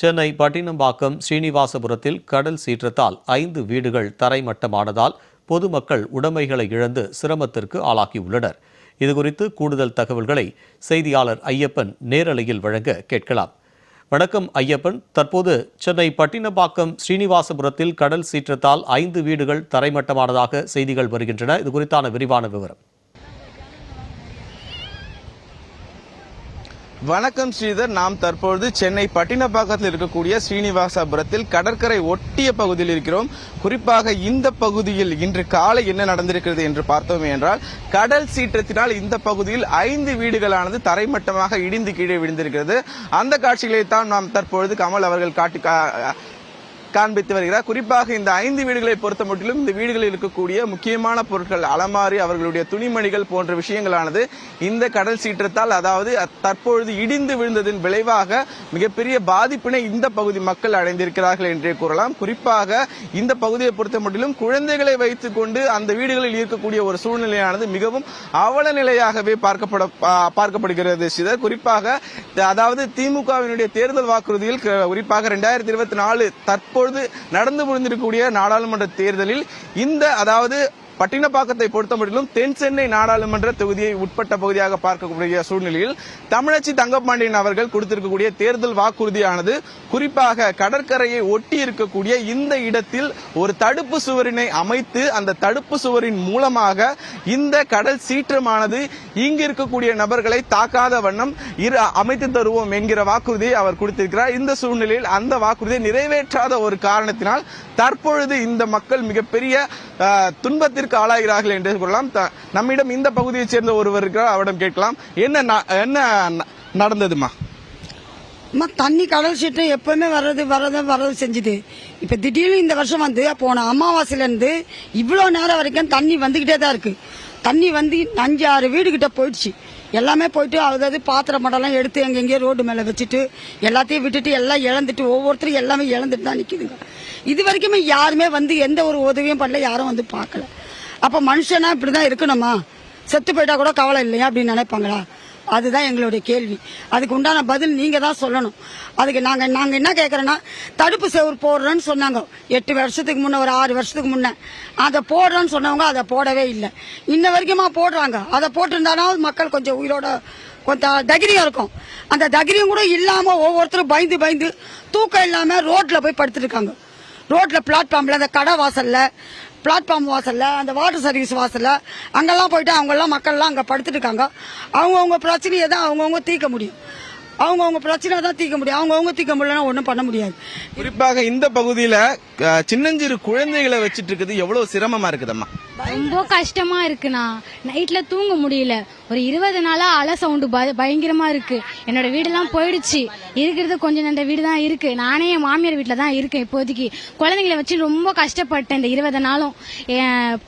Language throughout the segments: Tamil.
சென்னை பட்டினம்பாக்கம் ஸ்ரீனிவாசபுரத்தில் கடல் சீற்றத்தால் ஐந்து வீடுகள் தரைமட்டமானதால் பொதுமக்கள் உடைமைகளை இழந்து சிரமத்திற்கு ஆளாகியுள்ளனர். இதுகுறித்து கூடுதல் தகவல்களை செய்தியாளர் ஐயப்பன் நேரலையில் வழங்க கேட்கலாம். வணக்கம் ஐயப்பன். தற்போது சென்னை பட்டினப்பாக்கம் ஸ்ரீனிவாசபுரத்தில் கடல் சீற்றத்தால் ஐந்து வீடுகள் தரைமட்டமானதாக செய்திகள் வருகின்றன. இது குறித்தான விரிவான விவரம். வணக்கம் ஸ்ரீதர். நாம் தற்பொழுது சென்னை பட்டினப்பாக்கத்தில் இருக்கக்கூடிய ஸ்ரீனிவாசபுரத்தில் கடற்கரை ஒட்டிய பகுதியில் இருக்கிறோம். குறிப்பாக இந்த பகுதியில் இன்று காலை என்ன நடந்திருக்கிறது என்று பார்த்தோம் என்றால் கடல் சீற்றத்தினால் இந்த பகுதியில் ஐந்து வீடுகளானது தரைமட்டமாக இடிந்து கீழே விழுந்திருக்கிறது. அந்த காட்சிகளை தான் நாம் தற்பொழுது கமல் அவர்கள் காட்டி கா- காண்பித்து வருகிறார். குறிப்பாக இந்த ஐந்து வீடுகளை பொறுத்த மட்டிலும் இந்த வீடுகளில் இருக்கக்கூடிய முக்கியமான பொருட்கள் அலமாரி அவர்களுடைய துணிமணிகள் போன்ற விஷயங்களானது இந்த கடல் சீற்றத்தால் அதாவது தற்பொழுது இடிந்து விழுந்ததின் விளைவாக மிகப்பெரிய பாதிப்பினை இந்த பகுதி மக்கள் அடைந்திருக்கிறார்கள் என்றே கூறலாம். குறிப்பாக இந்த பகுதியை பொறுத்த மட்டிலும் குழந்தைகளை வைத்துக் கொண்டு அந்த வீடுகளில் இருக்கக்கூடிய ஒரு சூழ்நிலையானது மிகவும் அவல நிலையாகவே பார்க்கப்பட பார்க்கப்படுகிறது. சிதர் குறிப்பாக அதாவது திமுகவினுடைய தேர்தல் வாக்குறுதியில் க- குறிப்பாக ரெண்டாயிரத்தி இருபத்தி நாலு தற்போது தற்பொழுது நடந்து முடிந்திருக்கக்கூடிய நாடாளுமன்ற தேர்தலில் இந்த அதாவது பட்டினப்பாக்கத்தை பொறுத்தமட்டிலும் தென் சென்னை நாடாளுமன்ற தொகுதியை உட்பட்ட பகுதியாக பார்க்கக்கூடிய சூழ்நிலையில் தமிழச்சி தங்கப்பாண்டியன் அவர்கள் கொடுத்திருக்கக்கூடிய தேர்தல் வாக்குறுதியானது குறிப்பாக கடற்கரையை ஒட்டி இருக்கக்கூடிய இந்த இடத்தில் ஒரு தடுப்பு சுவரினை அமைத்து அந்த தடுப்பு சுவரின் மூலமாக இந்த கடல் சீற்றமானது இங்கு இருக்கக்கூடிய நபர்களை தாக்காத வண்ணம் இரு அமைத்து தருவோம் என்கிற வாக்குறுதியை அவர் கொடுத்திருக்கிறார். இந்த சூழ்நிலையில் அந்த வாக்குறுதியை நிறைவேற்றாத ஒரு காரணத்தினால் தற்பொழுது இந்த மக்கள் மிகப்பெரிய துன்பத்திற்கு துன்பத்திற்கு ஆளாகிறார்கள் என்று கூறலாம் த- நம்மிடம் இந்த பகுதியைச் சேர்ந்த ஒருவர் இருக்கிறார். அவரிடம் கேட்கலாம். என்ன ந- என்ன ந- நடந்ததுமா? அம்மா தண்ணி கடல் சீட்டம் எப்பவுமே வர்றது வர்றது வர்றது செஞ்சுது. இப்ப திடீர்னு இந்த வருஷம் வந்து போன அமாவாசையில இருந்து இவ்வளவு நேரம் வரைக்கும் தண்ணி வந்துகிட்டே தான் இருக்கு. தண்ணி வந்து அஞ்சு ஆறு வீடு கிட்ட போயிடுச்சு. எல்லாமே போயிட்டு அதாவது பாத்திரம் மடம்லாம் எடுத்து எங்கெங்கேயோ ரோடு மேல வச்சுட்டு எல்லாத்தையும் விட்டுட்டு எல்லாம் இழந்துட்டு ஒவ்வொருத்தரும் எல்லாமே இழந்துட்டு தான் நிக்குதுங்க. இது வரைக்குமே யாருமே வந்து எந்த ஒரு உதவியும் பண்ணல யாரும் வந்து பார்க்கல. அப்போ மனுஷனா இப்படிதான் இருக்கணுமா? செத்து போயிட்டா கூட கவலை இல்லையா அப்படின்னு நினைப்பாங்களா? அதுதான் எங்களுடைய கேள்வி. அதுக்கு உண்டான பதில் நீங்கள் தான் சொல்லணும். அதுக்கு நாங்கள் நாங்கள் என்ன கேட்குறோன்னா தடுப்பு செவுர் போடுறோன்னு சொன்னாங்க. எட்டு வருஷத்துக்கு முன்ன ஒரு ஆறு வருஷத்துக்கு முன்னே. அதை போடுறோன்னு சொன்னவங்க அதை போடவே இல்லை. இன்ன வரைக்குமா போடுறாங்க. அதை போட்டிருந்தாலும் மக்கள் கொஞ்சம் உயிரோட கொஞ்சம் தகிரியம் இருக்கும். அந்த தகிரியம் கூட இல்லாமல் ஒவ்வொருத்தரும் பயந்து பயந்து தூக்கம் இல்லாமல் ரோட்டில் போய் படுத்துட்டு இருக்காங்க. ரோட்ல அந்த கடை வாசலில் பிளாட்ஃபார்ம் வாசலில் அந்த வாட்டர் சர்வீஸ் வாசலில் அங்கெல்லாம் போயிட்டு அவங்கெல்லாம் மக்கள்லாம் அங்கே படுத்துட்டு இருக்காங்க. அவங்கவுங்க பிரச்சனையை தான் அவங்கவுங்க தீர்க்க முடியும். அவங்கவுங்க பிரச்சனை தான் தீர்க்க முடியும். அவங்கவுங்க தீர்க்க முடியலன்னா ஒன்றும் பண்ண முடியாது. குறிப்பாக இந்த பகுதியில சின்னஞ்சிறு குழந்தைகளை வச்சிட்டு இருக்குது எவ்வளவு சிரமமா இருக்குதம்மா? ரொம்ப கஷ்டமா இருக்குண்ணா. நைட்ல தூங்க முடியல. ஒரு இருபது நாளா அலை சவுண்டு பயங்கரமா இருக்கு. என்னோட வீடெல்லாம் போயிடுச்சு. இருக்கிறது கொஞ்சம் நண்ட வீடு தான் இருக்கு. நானே என் மாமியார் வீட்டில் தான் இருக்கேன் இப்போதைக்கு. குழந்தைங்களை வச்சு ரொம்ப கஷ்டப்பட்டேன் இந்த இருபது நாளும்.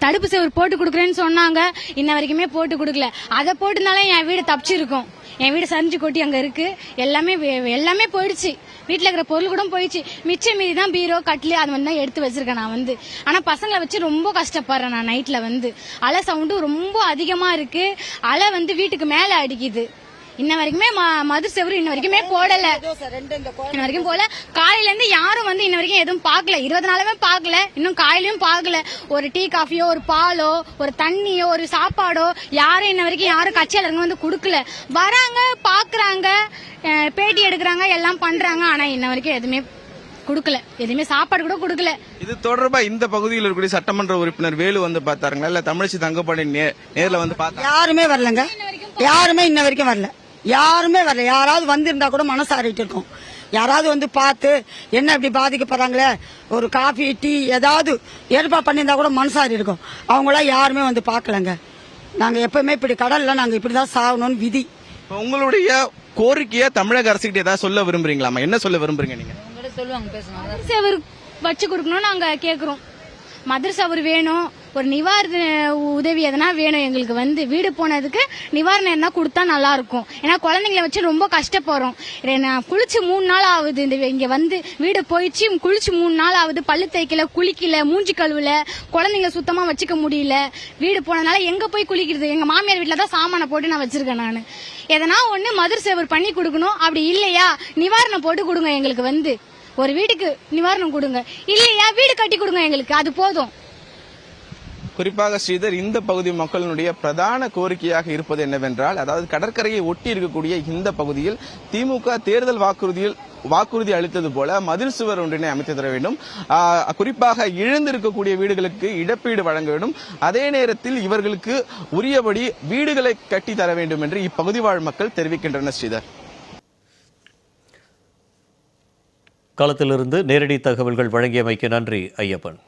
தடுப்பு செவர் போட்டு கொடுக்குறேன்னு சொன்னாங்க. இன்ன வரைக்குமே போட்டு கொடுக்கல. அதை போட்டுனாலே என் வீடு தப்பிச்சிருக்கும். என் வீடு சரிஞ்சு கொட்டி அங்கே இருக்கு. எல்லாமே எல்லாமே போயிடுச்சு. வீட்டில் இருக்கிற பொருள் கூட போயிடுச்சு. மிச்சம் மீதி தான் பீரோ கட்லி அது மாதிரி தான் எடுத்து வச்சிருக்கேன் நான் வந்து. ஆனால் பசங்களை வச்சு ரொம்ப கஷ்டப்படுறேன் நான் நைட்டில் வந்து. அலை சவுண்டு ரொம்ப அதிகமாக இருக்கு. அலை வந்து வீட்டுக்கு மேலே அடிக்குது. இன்ன வரைக்குமே ம- மது செவரு இன்ன வரைக்குமே போடல. இன்ன வரைக்கும் போல. காலையில இருந்து யாரும் வந்து இன்ன வரைக்கும் எதுவும் பார்க்கல. இருபது நாளாவே பார்க்கல. இன்னும் காலையிலயும் பார்க்கல. ஒரு டீ காஃபியோ ஒரு பாலோ ஒரு தண்ணியோ ஒரு சாப்பாடோ யாரும் இன்ன வரைக்கும் யாரும் கட்சியாளருங்க வந்து கொடுக்கல. வராங்க பாக்குறாங்க பேட்டி எடுக்கிறாங்க எல்லாம் பண்றாங்க. ஆனா இன்ன வரைக்கும் எதுவுமே கொடுக்கல. எதுவுமே சாப்பாடு கூட கொடுக்கல. இது தொடர்பா இந்த பகுதியில் இருக்கக்கூடிய சட்டமன்ற உறுப்பினர் வேலு வந்து பார்த்தாருங்களா? இல்ல தமிழச்சி தங்கப்பாண்டியன் நே- நேர்ல வந்து பார்த்தா யாருமே வரலங்க. யாருமே இன்ன வரைக்கும் வரல. யாருமே வரல. யாராவது வந்திருந்தா கூட மனசு ஆறிட்டு இருக்கும். யாராவது வந்து பார்த்து என்ன இப்படி பாதிக்கப்படுறாங்களே? ஒரு காஃபி டீ ஏதாவது ஏற்பாடு பண்ணியிருந்தா கூட மனசாரி இருக்கும். அவங்களாம் யாருமே வந்து பார்க்கலங்க. நாங்க எப்பவுமே இப்படி கடல்ல நாங்க இப்படிதான் சாகணும்னு விதி. இப்ப உங்களுடைய கோரிக்கையை தமிழக அரசுகிட்ட ஏதாவது சொல்ல விரும்புறீங்களாமா என்ன சொல்ல விரும்புறீங்க நீங்க? மதுர் சவர் வச்சு கொடுக்கணும்னு நாங்க கேக்குறோம். மதுர் சவர் வேணும். ஒரு நிவாரண உதவி எதனா வேணும் எங்களுக்கு வந்து வீடு போனதுக்கு நிவாரணம் எதனா கொடுத்தா நல்லா இருக்கும் ஏன்னா குழந்தைங்களை வச்சு ரொம்ப கஷ்டப்படுறோம். நான் குளிச்சு மூணு நாள் ஆகுது. இந்த இங்க வந்து வீடு போயிடுச்சு. குளிச்சு மூணு நாள் ஆகுது. பல்லு தேய்க்கல குளிக்கல மூஞ்சி கழுவல குழந்தைங்களை சுத்தமா வச்சுக்க முடியல. வீடு போனதுனால எங்க போய் குளிக்கிறது? எங்க மாமியார் வீட்டில தான் சாமானை போட்டு நான் வச்சிருக்கேன் நான். எதனா ஒண்ணு மதுர் சேவர் பண்ணி கொடுக்கணும். அப்படி இல்லையா? நிவாரணம் போட்டு கொடுங்க எங்களுக்கு வந்து. ஒரு வீட்டுக்கு நிவாரணம் கொடுங்க. இல்லையா? வீடு கட்டி கொடுங்க எங்களுக்கு. அது போதும். குறிப்பாக ஸ்ரீதர் இந்த பகுதி மக்களினுடைய பிரதான கோரிக்கையாக இருப்பது என்னவென்றால் அதாவது கடற்கரையை ஒட்டி இருக்கக்கூடிய இந்த பகுதியில் திமுக தேர்தல் வாக்குறுதியில் வாக்குறுதி அளித்தது போல மதில் சுவர் ஒன்றினை அமைத்து தர வேண்டும். குறிப்பாக இழந்திருக்கக்கூடிய வீடுகளுக்கு இழப்பீடு வழங்க வேண்டும். அதே நேரத்தில் இவர்களுக்கு உரியபடி வீடுகளை கட்டி தர வேண்டும் என்று இப்பகுதி வாழ் மக்கள் தெரிவிக்கின்றனர் ஸ்ரீதர். களத்திலிருந்து நேரடி தகவல்கள் வழங்கியமைக்கு நன்றி ஐயப்பன்.